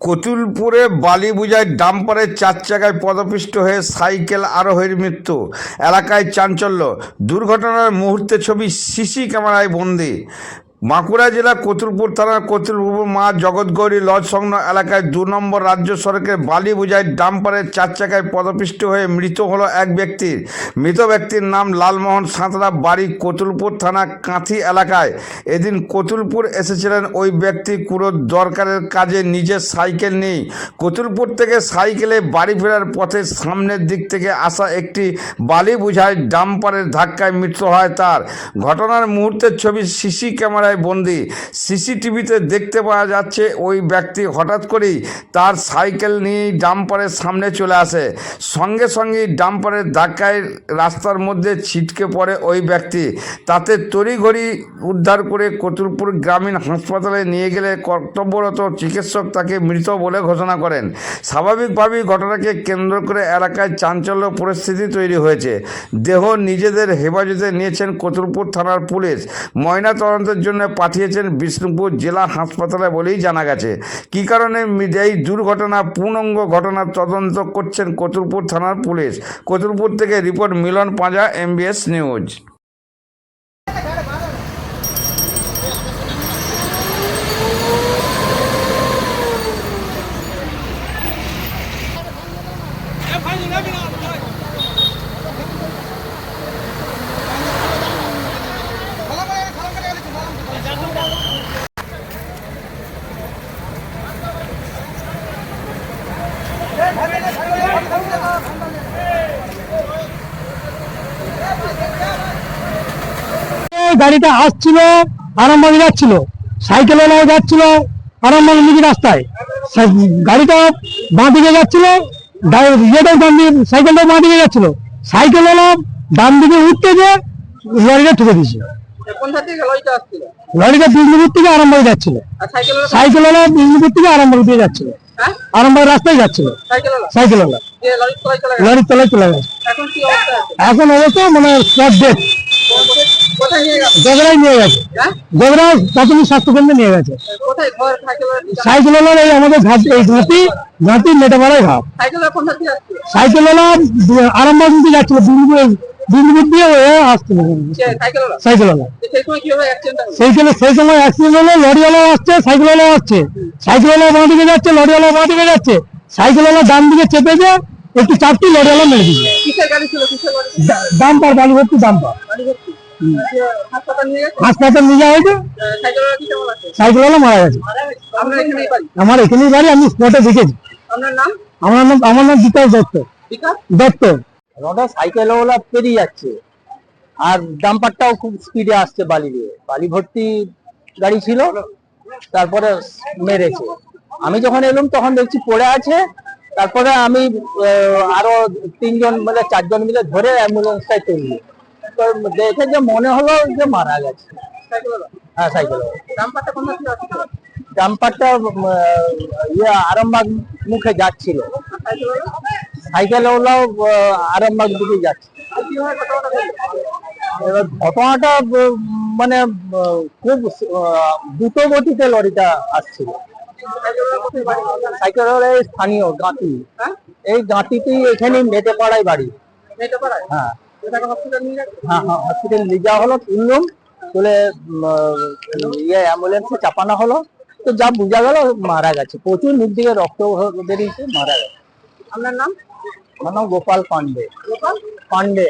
কতুলপুরে বালি বুঝায় ডাম্পারের চার চাকায় পদপিষ্ট হয়ে সাইকেল আরোহীর মৃত্যু। এলাকায় চাঞ্চল্য। দুর্ঘটনার মুহূর্তে ছবি সিসি ক্যামেরায় বন্দি। বাঁকুড়া জেলা কতুলপুর থানার কতুলপুর মা জগৎগৌরী লজ সংলগ্ন এলাকায় দু নম্বর রাজ্য সড়কের বালি বোঝায় ডাম্পারের চার চাকায় পদপিষ্ট হয়ে মৃত হলো এক ব্যক্তির মৃত ব্যক্তির নাম লালমোহন সাঁতরা, বাড়ি কতুলপুর থানা কাঁথি এলাকায়। এদিন কতুলপুর এসেছিলেন ওই ব্যক্তি পুরো দরকারের কাজে নিজের সাইকেল নেই। কতুলপুর থেকে সাইকেলে বাড়ি ফেরার পথে সামনের দিক থেকে আসা একটি বালি বোঝায় ডাম্পারের ধাক্কায় মৃত্যু হয় তার। ঘটনার মুহূর্তের ছবি সিসি ক্যামেরায় বন্দি। সিসিটিভিতে দেখতে পাওয়া যাচ্ছে, ওই ব্যক্তি হঠাৎ করেই তার সাইকেল নিয়ে ডাম্পারের সামনে চলে আসে। সঙ্গে সঙ্গেই ডাম্পারের ধাক্কায় রাস্তার মধ্যে ছিটকে পড়ে ওই ব্যক্তি। তাতে তড়িঘড়ি উদ্ধার করে কতুলপুর গ্রামীণ হাসপাতালে নিয়ে গেলে কর্তব্যরত চিকিৎসক তাকে মৃত বলে ঘোষণা করেন। স্বাভাবিকভাবেই ঘটনাকে কেন্দ্র করে এলাকায় চাঞ্চল্য পরিস্থিতি তৈরি হয়েছে। দেহ নিজেদের হেফাজতে নিয়েছেন কতুলপুর থানার পুলিশ। ময়না তদন্তের জন্য পাঠিয়েছেন বিষ্ণুপুর জেলা হাসপাতালে বলেই জানা গেছে। কী কারণে এই দুর্ঘটনা, পূর্ণাঙ্গ ঘটনার তদন্ত করছেন কতুলপুর থানার পুলিশ? কতুলপুর থেকে report Milan Panja M B S news গাড়িটা আসছিল আরামবাগে যাচ্ছিল। সাইকেল ওলাও যাচ্ছিল আরামবাগ মুখী রাস্তায়। গাড়িটা বাঁ দিকে যাচ্ছিল ইয়েটাও ডান দিকে সাইকেলটাও বাঁ দিকে যাচ্ছিল। সাইকেল ওলা ডান দিকে উঠতে যে লরিটা ঠুকে দিয়েছে। লরিটা বিষ্ণুপুর থেকে আরামবাগে যাচ্ছিল। সাইকেল ওলা বিষ্ণুপুর থেকে আরামবাগ দিয়ে যাচ্ছিল। আরামবাগ রাস্তায় যাচ্ছিল সাইকেল সাইকেল লরির তলায় চলে গেছে। এখন অবস্থা মানে ডেট কোথায় নিয়ে গেছে? গেছে। হ্যাঁ? প্রাথমিক স্বাস্থ্যকেন্দ্রে নিয়ে গেছে। সাইকেল এই আমাদের ঘাট এই ঘাটি ঘাটি মেটাপাড়ায় ঘাট। সাইকেল সাইকেলওয়ালা আরামবাগ যাচ্ছিল দিয়ে সাইকেলওয়ালা। সেই অ্যাক্সিডেন্ট হলো সেইখানে সেই সময় অ্যাক্সিডেন্ট হলো লরিওয়ালাও আসছে সাইকেলওয়ালাও আসছে। সাইকেলওয়ালা বাঁ দিকে যাচ্ছে লরিওয়ালা বাঁ দিকে যাচ্ছে। সাইকেলওয়ালা ডান দিকে চেপেছে একটু চাপটি লরিওয়ালা মেরে ছিল? দাম্পার বালি ভর্তি দাম্পার হাসপাতাল নিয়ে যাওয়া হয়েছে। সাইকেলওয়ালা মারা গেছে। আমার এখানেই বাড়ি আমি স্পটে দেখেছি। আমার নাম আমার নাম বিকাশ দত্ত। দত্ত। রোডে সাইকেল ওলা পেরিয়ে যাচ্ছে। আর ডাম্পারটাও খুব স্পিডে আসছে বালি দিয়ে। বালি ভর্তি গাড়ি ছিল তারপরে মেরেছে। আমি যখন এলাম তখন দেখছি পড়ে আছে তারপরে আমি আরও তিনজন মানে চারজন মিলে ধরে অ্যাম্বুলেন্সটায় তুললি। তো দেখে যে মনে হলো যে মারা গেছে। হ্যাঁ সাইকেল ডাম্পারটা ইয়ে আরামবাগ মুখে যাচ্ছিল। সাইকেল সাইকেল ওলাও আরামবাগ দিকে যাচ্ছে। এবার ঘটনাটা মানে খুব দ্রুত গতিতে লরিটা আসছিল। সাইকেল কোথায় বাড়ি সাইকেলের এই স্থানীয় গাঁতি। হ্যাঁ? এই গাঁতিতেই এখানে মেটে পাড়ায় বাড়ি হ্যাঁ। নিয়ে হ্যাঁ হ্যাঁ হসপিটাল নিয়ে যাওয়া হলো তুললাম তুলে ইয়ে অ্যাম্বুলেন্সে চাপানো হলো। তো যা বোঝা গেল মারা গেছে। প্রচুর মুখ দিকে রক্ত বেরিয়েছে মারা গেছে। আপনার নাম? আমার নাম গোপাল পান্ডে গোপাল? পান্ডে